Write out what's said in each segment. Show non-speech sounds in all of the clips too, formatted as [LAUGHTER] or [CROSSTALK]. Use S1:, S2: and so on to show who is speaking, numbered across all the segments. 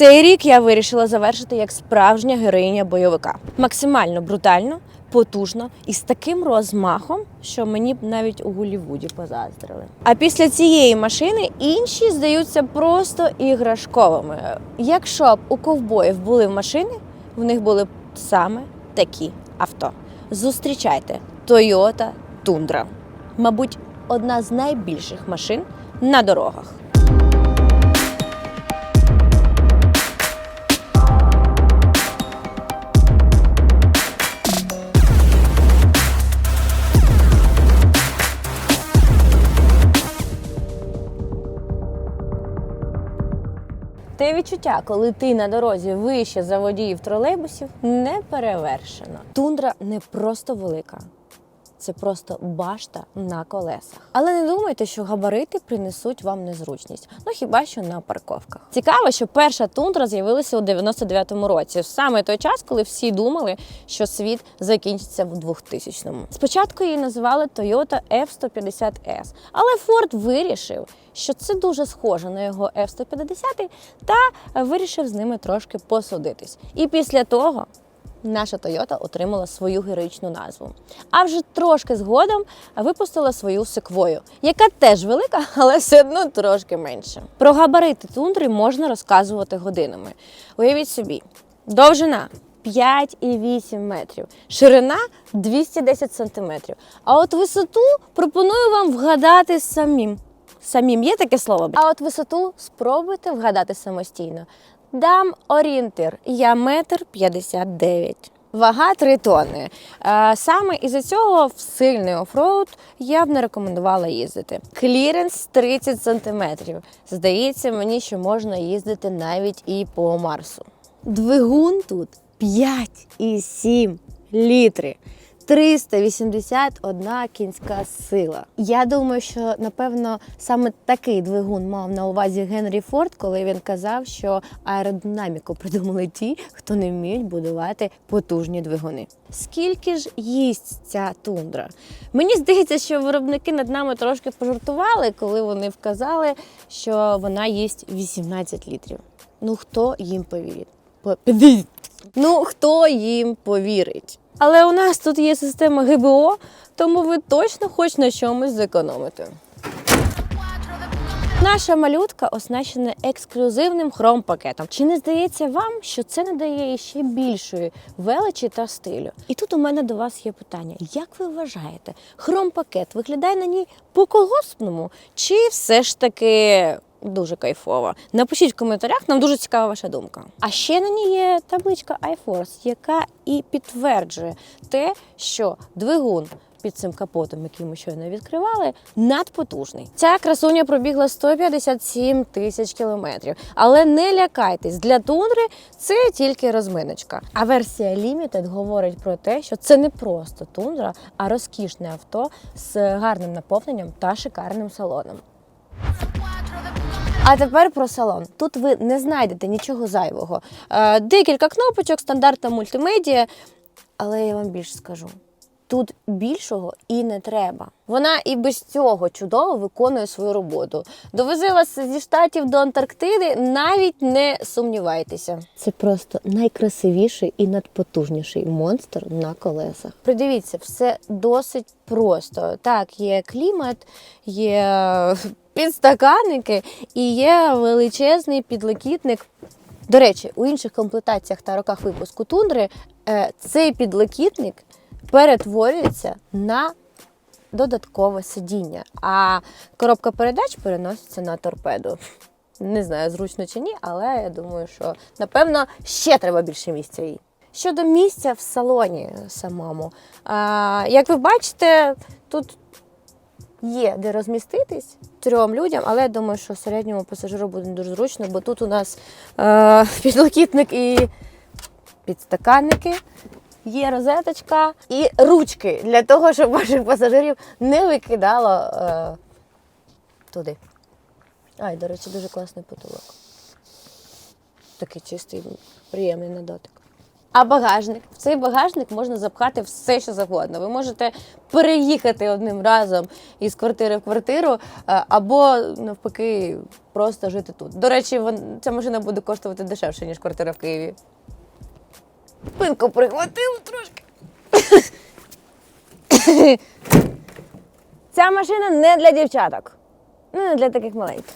S1: Цей рік я вирішила завершити як справжня героїня бойовика. Максимально брутально, потужно і з таким розмахом, що мені б навіть у Голлівуді позаздрили. А після цієї машини інші здаються просто іграшковими. Якщо б у ковбоїв були машини, в них були б саме такі авто. Зустрічайте Toyota Tundra. Мабуть, одна з найбільших машин на дорогах. Те відчуття, коли ти на дорозі вище за водіїв тролейбусів, не перевершено. Тундра не просто велика. Це просто башта на колесах. Але не думайте, що габарити принесуть вам незручність. Ну хіба що на парковках. Цікаво, що перша тундра з'явилася у 99-му році, саме той час, коли всі думали, що світ закінчиться в 2000-му. Спочатку її називали Toyota F-150S, але Ford вирішив, що це дуже схоже на його F-150 та вирішив з ними трошки посудитись. І після того наша Toyota отримала свою героїчну назву. А вже трошки згодом випустила свою секвою, яка теж велика, [LAUGHS] але все одно трошки менше. Про габарити тундри можна розказувати годинами. Уявіть собі, довжина. 5,8 метрів, ширина 210 сантиметрів. А от висоту пропоную вам вгадати самим. Самим є таке слово? А от висоту спробуйте вгадати самостійно. Дам орієнтир. Я метр 59. Вага 3 тонни. Е, Саме із-за цього в сильний офроуд я б не рекомендувала їздити. Кліренс 30 сантиметрів. Здається мені, що можна їздити навіть і по Марсу. Двигун тут 5,7 літри. 381 кінська сила. Я думаю, що напевно саме такий двигун мав на увазі Генрі Форд, коли він казав, що аеродинаміку придумали ті, хто не вміють будувати потужні двигуни. Скільки ж їсть ця тундра? Мені здається, що виробники над нами трошки пожартували, коли вони вказали, що вона їсть 18 літрів. Ну хто їм повірить? По- Ну хто їм повірить? Але у нас тут є система ГБО, тому ви точно хоч на чомусь зекономите. Наша малютка оснащена ексклюзивним хром-пакетом. Чи не здається вам, що це надає їй ще більшої величі та стилю? І тут у мене до вас є питання: як ви вважаєте, хром-пакет виглядає на ній по-колгоспному, чи все ж таки дуже кайфово? Напишіть в коментарях, нам дуже цікава ваша думка. А ще на ній є табличка iForce, яка і підтверджує те, що двигун під цим капотом, який ми щойно відкривали, надпотужний. Ця красуня пробігла 157 тисяч кілометрів. Але не лякайтесь, для тундри це тільки розминочка. А версія Limited говорить про те, що це не просто тундра, а розкішне авто з гарним наповненням та шикарним салоном. А тепер про салон. Тут ви не знайдете нічого зайвого. Е, Декілька кнопочок, стандартна мультимедіа, але я вам більше скажу. Тут більшого і не треба. Вона і без цього чудово виконує свою роботу. Довезе вас зі штатів до Антарктиди, навіть не сумнівайтеся. Це просто найкрасивіший і надпотужніший монстр на колесах. Придивіться, все досить просто. Так, є клімат, є підстаканники і є величезний підлокітник. До речі, у інших комплектаціях та роках випуску тундри е, цей підлокітник перетворюється на додаткове сидіння, а коробка передач переноситься на торпеду. Не знаю, зручно чи ні, але я думаю, що напевно ще треба більше місця їй. Щодо місця в салоні самому, як ви бачите, тут є де розміститись трьом людям, але я думаю, що середньому пасажиру буде дуже зручно, бо тут у нас е, [LAUGHS] підлокітник і підстаканники. Є розеточка і ручки для того, щоб ваших пасажирів не викидало е, туди. Ай, до речі, дуже класний потолок. Такий чистий, приємний на. А багажник в цей багажник можна запхати все, що завгодно. Ви можете переїхати одним разом із квартири в квартиру, е, або навпаки, просто жити тут. До речі, ця машина буде коштувати дешевше, ніж квартира в Києві. Пинку прихватив трошки. Ця машина не для дівчаток. Ну, не для таких маленьких.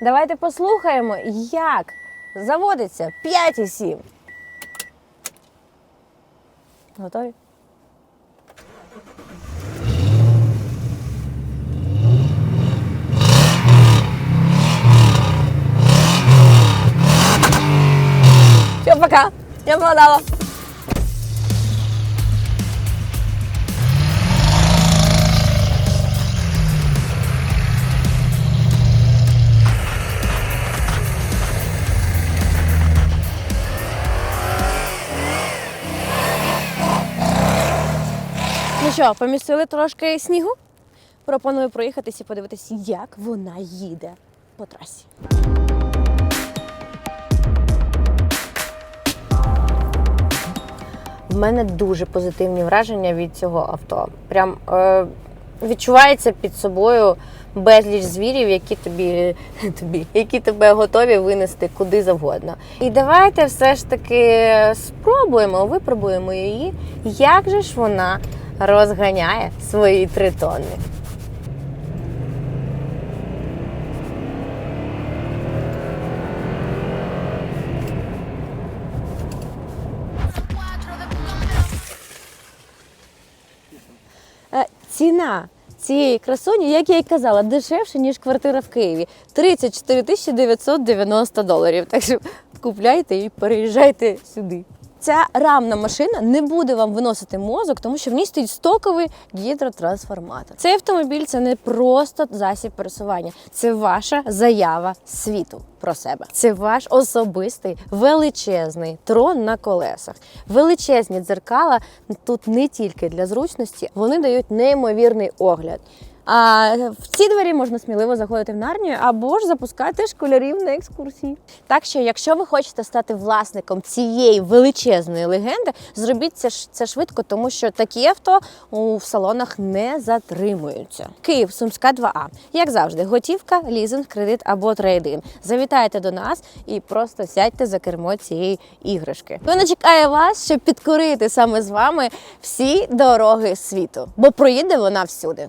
S1: Давайте послухаємо, як заводиться 5,7. Готові? Все, пока. Я продала. Що, помістили трошки снігу? Пропоную проїхатись і подивитись, як вона їде по трасі. В мене дуже позитивні враження від цього авто. Прям е, відчувається під собою безліч звірів, які тобі, [LAUGHS] тобі, які тебе готові винести куди завгодно. І давайте все ж таки спробуємо, випробуємо її, як же ж вона розганяє свої три тонни. Е, Ціна цієї красуні, як я й казала, дешевше, ніж квартира в Києві. 34 тисячі 990 доларів. Так що купляйте і переїжджайте сюди. Ця рамна машина не буде вам виносити мозок, тому що в ній стоїть стоковий гідротрансформатор. Цей автомобіль це не просто засіб пересування, це ваша заява світу про себе. Це ваш особистий величезний трон на колесах. Величезні дзеркала тут не тільки для зручності, вони дають неймовірний огляд. А в ці двері можна сміливо заходити в нарнію або ж запускати школярів на екскурсії. Так що, якщо ви хочете стати власником цієї величезної легенди, зробіть це, це швидко, тому що такі авто у в салонах не затримуються. Київ, Сумська 2А. Як завжди, готівка, лізинг, кредит або трейдин. Завітайте до нас і просто сядьте за кермо цієї іграшки. Вона чекає вас, щоб підкорити саме з вами всі дороги світу, бо проїде вона всюди.